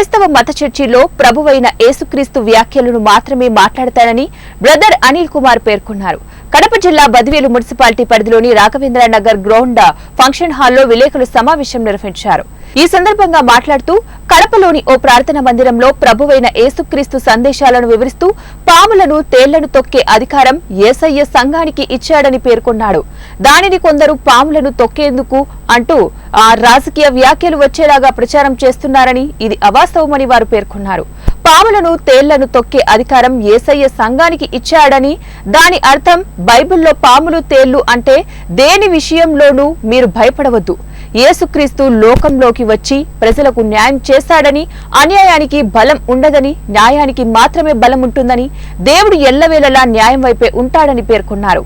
క్రైస్తవ మత చర్చిలో ప్రభువైన యేసుక్రీస్తు వ్యాఖ్యలను మాత్రమే మాట్లాడతానని బ్రదర్ అనిల్ కుమార్ పేర్కొన్నారు. కడప జిల్లా బదివేలు మున్సిపాలిటీ పరిధిలోని రాఘవేంద్ర నగర్ గ్రౌండ్ ఫంక్షన్ హాల్లో విలేకరులు సమావేశం నిర్వహించారు. ఈ సందర్భంగా మాట్లాడుతూ కడపలోని ఓ ప్రార్థన మందిరంలో ప్రభువైన యేసుక్రీస్తు సందేశాలను వివరిస్తూ పాములను తేళ్ళను తొక్కే అధికారం ఏసయ్య సంఘానికి ఇచ్చాడని పేర్కొన్నాడు. దానిని కొందరు పాములను తొక్కేందుకు అంటూ ఆ రాజకీయ వ్యాఖ్యలు వచ్చేలాగా ప్రచారం చేస్తున్నారని ఇది అవాస్తవమని వారు పేర్కొన్నారు. పాములను తేళ్ళను తొక్కే అధికారం ఏసయ్య సంఘానికి ఇచ్చాడని దాని అర్థం బైబిల్లో పాములు తేళ్ళు అంటే దేని విషయంలోనూ మీరు భయపడవద్దు. యేసుక్రీస్తు లోకంలోకి వచ్చి ప్రజలకు న్యాయం చేస్తాడని అన్యాయానికి బలం ఉండదని న్యాయానికి మాత్రమే బలం ఉంటుందని దేవుడు ఎల్లవేళలా న్యాయం వైపే ఉంటాడని పేర్కొన్నారు.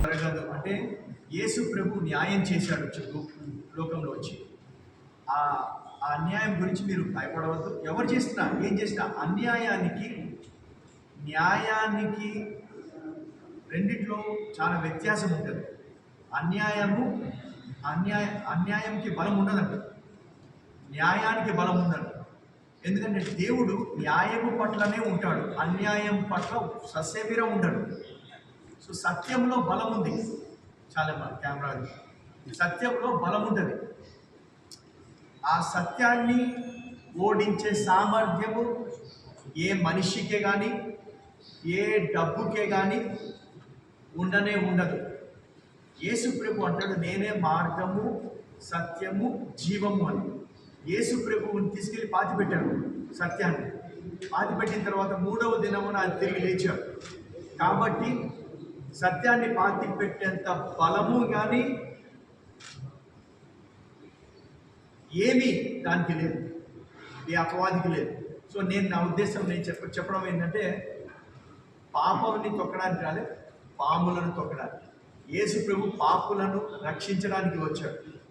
యేసు ప్రభు న్యాయం చేశాడు లోకంలో వచ్చి. ఆ అన్యాయం గురించి మీరు భయపడవద్దు. ఎవరు చేసినా ఏం చేసినా అన్యాయానికి న్యాయానికి రెండిట్లో చాలా వ్యత్యాసం ఉంటుంది. అన్యాయము అన్యాయ అన్యాయంకి బలం ఉండదంట. న్యాయానికి బలం ఉండదు. ఎందుకంటే దేవుడు న్యాయము పట్లనే ఉంటాడు. అన్యాయం పట్ల సస్యవీరం ఉండడు. సో సత్యంలో బలం ఉంది. చాలా మంది కెమెరా సత్యంలో బలం ఉంటుంది. ఆ సత్యాన్ని ఓడించే సామర్థ్యము ఏ మనిషికే కానీ ఏ డబ్బుకే కానీ ఉండనే ఉండదు. యేసుప్రభు అంటాడు నేనే మార్గము సత్యము జీవము అని. యేసుప్రభువుని తీసుకెళ్ళి పాతి పెట్టాడు సత్యాన్ని. పాతి పెట్టిన తర్వాత మూడవ దినమున అది తిరిగి లేచాడు. కాబట్టి సత్యాన్ని పాతి పెట్టేంత బలము కానీ ఏమీ దానికి లేదు. ఈ అపవాదికి లేదు. సో నేను నా ఉద్దేశం నేను చెప్ప చెప్పడం ఏంటంటే పాపంని తొక్కడానికి రాలేదు పాములను తొక్కడానికి. యేసు ప్రభు పాపులను రక్షించడానికి వచ్చాడు.